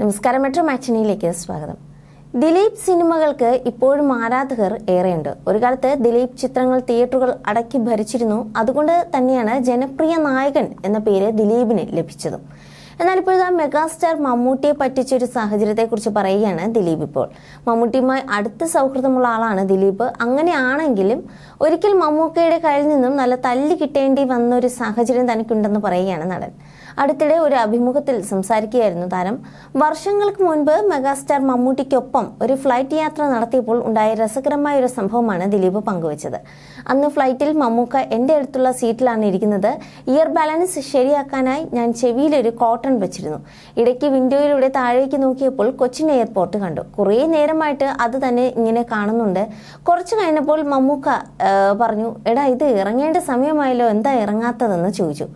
നമസ്കാരം മെട്രോ മാച്ചിനിയിലേക്ക് സ്വാഗതം. ദിലീപ് സിനിമകൾക്ക് ഇപ്പോഴും ആരാധകർ ഏറെയുണ്ട്. ഒരു കാലത്ത് ദിലീപ് ചിത്രങ്ങൾ തിയേറ്ററുകൾ അടക്കി ഭരിച്ചിരുന്നു. അതുകൊണ്ട് തന്നെയാണ് ജനപ്രിയ നായകൻ എന്ന പേര് ദിലീപിന് ലഭിച്ചതും. എന്നാൽ ഇപ്പോഴത്തെ മെഗാസ്റ്റാർ മമ്മൂട്ടിയെ പറ്റിച്ച ഒരു സാഹചര്യത്തെക്കുറിച്ച് പറയുകയാണ് ദിലീപ് ഇപ്പോൾ. മമ്മൂട്ടിയുമായി അടുത്ത സൗഹൃദമുള്ള ആളാണ് ദിലീപ്. അങ്ങനെയാണെങ്കിലും ഒരിക്കൽ മമ്മൂക്കയുടെ കയ്യിൽ നിന്നും നല്ല തല്ലി കിട്ടേണ്ടി വന്ന ഒരു സാഹചര്യം തനിക്കുണ്ടെന്ന് പറയുകയാണ് നടൻ. അടുത്തിടെ ഒരു അഭിമുഖത്തിൽ സംസാരിക്കുകയായിരുന്നു താരം. വർഷങ്ങൾക്ക് മുൻപ് മെഗാസ്റ്റാർ മമ്മൂട്ടിക്കൊപ്പം ഒരു ഫ്ലൈറ്റ് യാത്ര നടത്തിയപ്പോൾ ഉണ്ടായ രസകരമായ ഒരു സംഭവമാണ് ദിലീപ് പങ്കുവച്ചത്. അന്ന് ഫ്ലൈറ്റിൽ മമ്മൂക്ക എന്റെ അടുത്തുള്ള സീറ്റിലാണ് ഇരിക്കുന്നത്. ഇയർ ബാലൻസ് ശരിയാക്കാനായി ഞാൻ ചെവിയിൽ ഒരു കോട്ടൺ വെച്ചിരുന്നു. ഇടയ്ക്ക് വിൻഡോയിലൂടെ താഴേക്ക് നോക്കിയപ്പോൾ കൊച്ചിൻ എയർപോർട്ട് കണ്ടു. കുറേ നേരമായിട്ട് അത് തന്നെ ഇങ്ങനെ കാണുന്നുണ്ട്. കുറച്ച് കഴിഞ്ഞപ്പോൾ മമ്മൂക്ക പറഞ്ഞു എടാ ഇത് ഇറങ്ങേണ്ട സമയമായല്ലോ. എന്താ ഇറങ്ങാത്തതെന്ന് ചോദിച്ചു.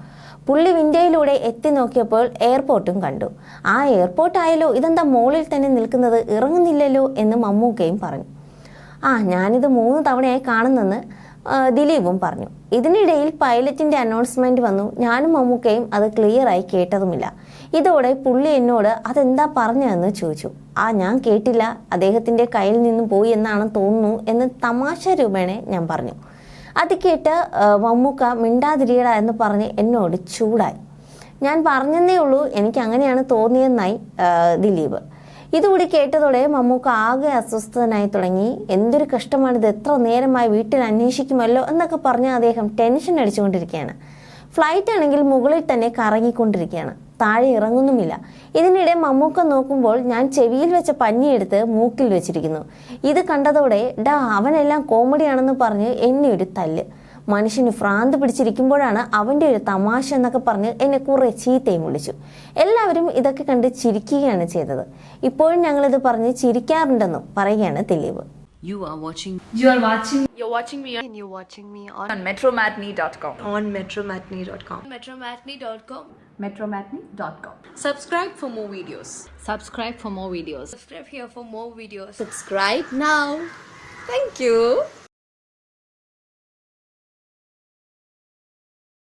പുള്ളി വിൻഡോയിലൂടെ എത്തി നോക്കിയപ്പോൾ എയർപോർട്ടും കണ്ടു. ആ എയർപോർട്ട് ആയാലോ ഇതെന്താ മോളിൽ തന്നെ നിൽക്കുന്നത്? ഇറങ്ങുന്നില്ലല്ലോ എന്ന് മമ്മൂക്കയും പറഞ്ഞു. ആ ഞാനിത് മൂന്ന് തവണയായി കാണുന്നെന്ന് ദിലീപും പറഞ്ഞു. ഇതിനിടയിൽ പൈലറ്റിന്റെ അനൗൺസ്മെന്റ് വന്നു. ഞാനും മമ്മൂക്കയും അത് ക്ലിയറായി കേട്ടതുമില്ല. ഇതോടെ പുള്ളി എന്നോട് അതെന്താ പറഞ്ഞതെന്ന് ചോദിച്ചു. ആ ഞാൻ കേട്ടില്ല. അദ്ദേഹത്തിന്റെ കയ്യിൽ നിന്നും പോയി എന്നാണ് തോന്നുന്നു എന്ന് തമാശ രൂപേണ ഞാൻ പറഞ്ഞു. അത് കേട്ട് മമ്മൂക്ക മിണ്ടാതിരിയട എന്ന് പറഞ്ഞ് എന്നോട് ചൂടായി. ഞാൻ പറഞ്ഞതേ ഉള്ളൂ എനിക്ക് അങ്ങനെയാണ് തോന്നിയെന്നായി ദിലീപ്. ഇതുകൂടി കേട്ടതോടെ മമ്മൂക്ക ആകെ അസ്വസ്ഥനായി തുടങ്ങി. എന്തൊരു കഷ്ടമാണിത് എത്ര നേരമായി വീട്ടിൽ അന്വേഷിക്കുമല്ലോ എന്നൊക്കെ പറഞ്ഞ് അദ്ദേഹം ടെൻഷൻ അടിച്ചുകൊണ്ടിരിക്കുകയാണ്. ഫ്ലൈറ്റ് ആണെങ്കിൽ മുകളിൽ തന്നെ കറങ്ങിക്കൊണ്ടിരിക്കുകയാണ്. താഴെ ഇറങ്ങുന്നുമില്ല. ഇതിനിടെ മമ്മൂക്ക നോക്കുമ്പോൾ ഞാൻ ചെവിയിൽ വെച്ച പഞ്ഞിയെടുത്ത് മൂക്കിൽ വെച്ചിരിക്കുന്നു. ഇത് കണ്ടതോടെ ഡാ അവനെല്ലാം കോമഡിയാണെന്ന് പറഞ്ഞ് എന്നെ ഒരു തല്ല്. മനുഷ്യന് ഭ്രാന്ത് പിടിച്ചിരിക്കുമ്പോഴാണ് അവന്റെ ഒരു തമാശ എന്നൊക്കെ പറഞ്ഞ് എന്നെ കുറെ ചീത്തയും വിളിച്ചു എല്ലാവരും ഇതൊക്കെ കണ്ട് ചിരിക്കുകയാണ് ചെയ്തത് ഇപ്പോഴും ഞങ്ങളിത് പറഞ്ഞ് ചിരിക്കാറുണ്ടെന്നും പറയുകയാണ് Dileep You are watching You are watching You're watching me and you're watching me on, on metromatney.com. on metromatney.com. metromatney.com. Metromatney.com. Subscribe for more videos. Subscribe for more videos. Subscribe here for more videos. Subscribe now. Thank you.